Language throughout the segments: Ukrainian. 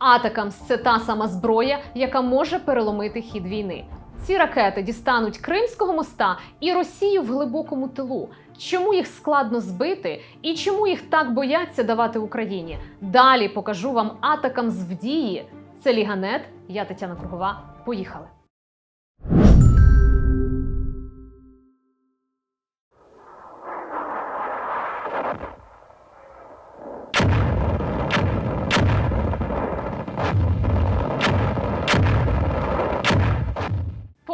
Атакамс це та сама зброя, яка може переломити хід війни. Ці ракети дістануть Кримського моста і Росію в глибокому тилу. Чому їх складно збити і чому їх так бояться давати Україні? Далі покажу вам Атакамс в дії. Це Ліганет. Я Тетяна Кругова. Поїхали.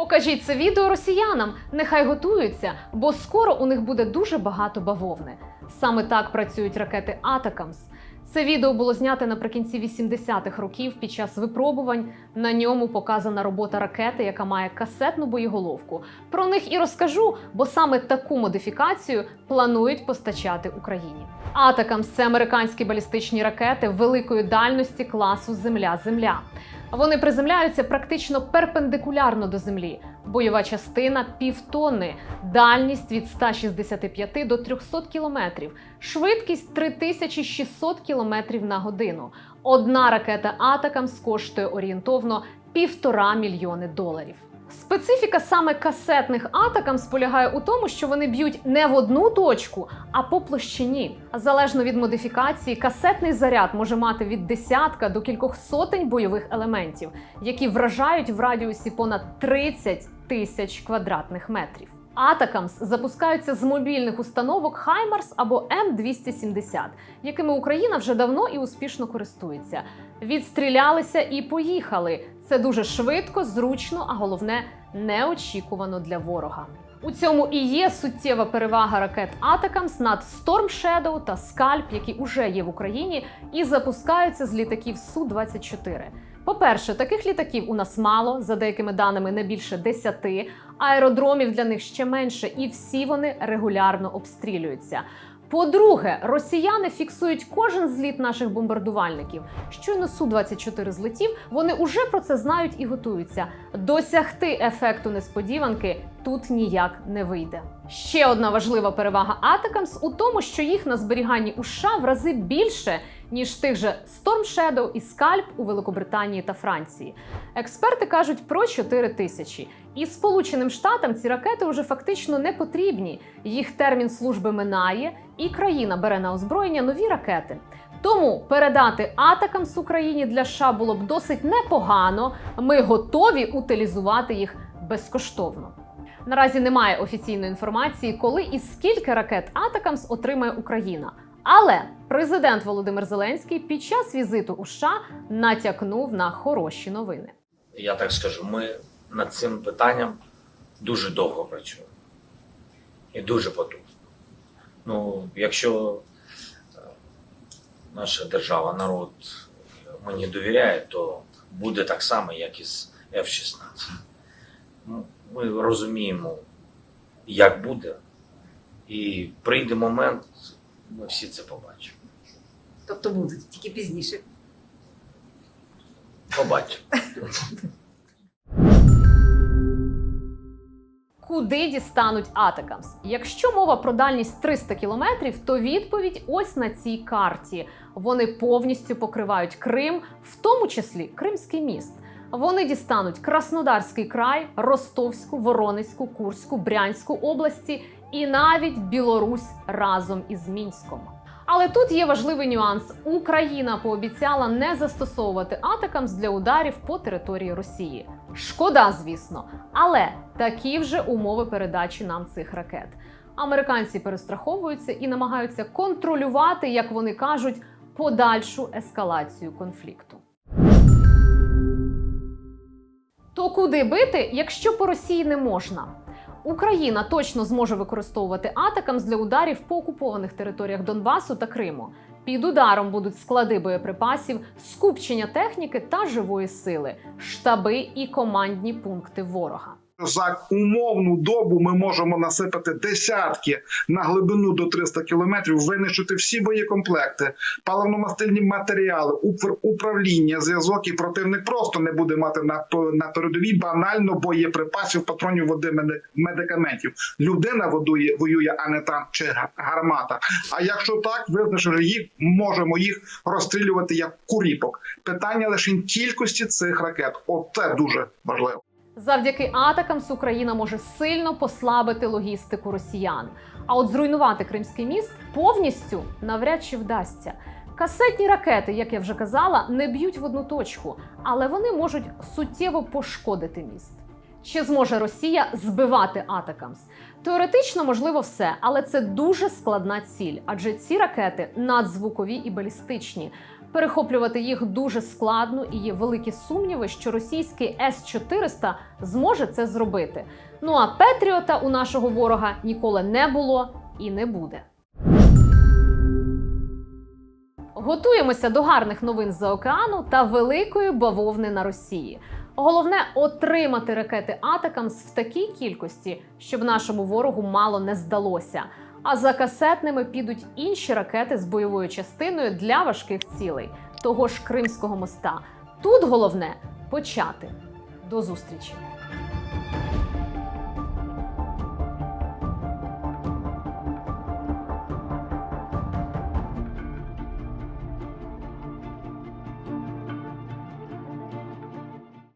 Покажіть це відео росіянам, нехай готуються, бо скоро у них буде дуже багато бавовни. Саме так працюють ракети Атакамс. Це відео було знято наприкінці 80-х років під час випробувань. На ньому показана робота ракети, яка має касетну боєголовку. Про них і розкажу, бо саме таку модифікацію планують постачати Україні. Атакамс це американські балістичні ракети великої дальності класу Земля-Земля. Вони приземляються практично перпендикулярно до землі. Бойова частина півтонни, дальність від 165 до 300 кілометрів, швидкість 3600 кілометрів на годину. Одна ракета атакам коштує орієнтовно півтора мільйони доларів. Специфіка саме касетних атакам полягає у тому, що вони б'ють не в одну точку, а по площині. Залежно від модифікації, касетний заряд може мати від десятка до кількох сотень бойових елементів, які вражають в радіусі понад 30 тисяч квадратних метрів. Атакамс запускаються з мобільних установок Хаймарс або М270, якими Україна вже давно і успішно користується. Відстрілялися і поїхали. Це дуже швидко, зручно, а головне неочікувано для ворога. У цьому і є суттєва перевага ракет Атакамс над Storm Shadow та Скальп, які уже є в Україні і запускаються з літаків Су-24. По-перше, таких літаків у нас мало, за деякими даними не більше 10, аеродромів для них ще менше, і всі вони регулярно обстрілюються. По-друге, росіяни фіксують кожен зліт наших бомбардувальників. Щойно Су-24 злетів, вони уже про це знають і готуються. Досягти ефекту несподіванки тут ніяк не вийде. Ще одна важлива перевага Атакамс у тому, що їх на зберіганні у США в рази більше, ніж тих же Storm Shadow і Scalp у Великобританії та Франції. Експерти кажуть про 4 тисячі. І Сполученим Штатам ці ракети вже фактично не потрібні. Їх термін служби минає, і країна бере на озброєння нові ракети. Тому передати Атакамс Україні для США було б досить непогано. Ми готові утилізувати їх безкоштовно. Наразі немає офіційної інформації, коли і скільки ракет Атакамс отримає Україна. Але президент Володимир Зеленський під час візиту у США натякнув на хороші новини. я так скажу, ми над цим питанням дуже довго працюємо. І дуже потужно. Ну, якщо е, наша держава, народ мені довіряє, то буде так само, як і з F-16. Ми розуміємо, як буде, і прийде момент, ми всі це побачимо. Тобто будуть тільки пізніше. Побачимо. Куди дістануть Атакамс? Якщо мова про дальність 300 кілометрів, то відповідь ось на цій карті. Вони повністю покривають Крим, в тому числі Кримський міст. Вони дістануть Краснодарський край, Ростовську, Воронезьку, Курську, Брянську області і навіть Білорусь разом із Мінськом. Але тут є важливий нюанс: Україна пообіцяла не застосовувати атакамс для ударів по території Росії. Шкода, звісно, але такі вже умови передачі нам цих ракет. Американці перестраховуються і намагаються контролювати, як вони кажуть, подальшу ескалацію конфлікту. То куди бити, якщо по Росії не можна? Україна точно зможе використовувати атакам для ударів по окупованих територіях Донбасу та Криму. Під ударом будуть склади боєприпасів, скупчення техніки та живої сили, штаби і командні пункти ворога. За умовну добу ми можемо насипати десятки на глибину до 300 кілометрів, винищити всі боєкомплекти, паливно-мастильні матеріали, управління, зв'язок, і противник просто не буде мати на, на передовій банально боєприпасів, патронів води, меди- медикаментів. Людина водує, воює, а не танк чи га- гармата. А якщо так, визначили їх, можемо їх розстрілювати як куріпок. Питання лише кількості цих ракет. От це дуже важливо. Завдяки атакамс Україна може сильно послабити логістику росіян. А от зруйнувати Кримський міст повністю навряд чи вдасться. Касетні ракети, як я вже казала, не б'ють в одну точку, але вони можуть суттєво пошкодити міст. Чи зможе Росія збивати атакамс? Теоретично можливо все, але це дуже складна ціль, адже ці ракети надзвукові і балістичні. Перехоплювати їх дуже складно і є великі сумніви, що російський С-400 зможе це зробити. Ну а Петріота у нашого ворога ніколи не було і не буде. Готуємося до гарних новин з-за океану та великої бавовни на Росії. Головне отримати ракети Атакамс в такій кількості, щоб нашому ворогу мало не здалося. А за касетними підуть інші ракети з бойовою частиною для важких цілей, того ж Кримського моста. Тут головне почати. До зустрічі!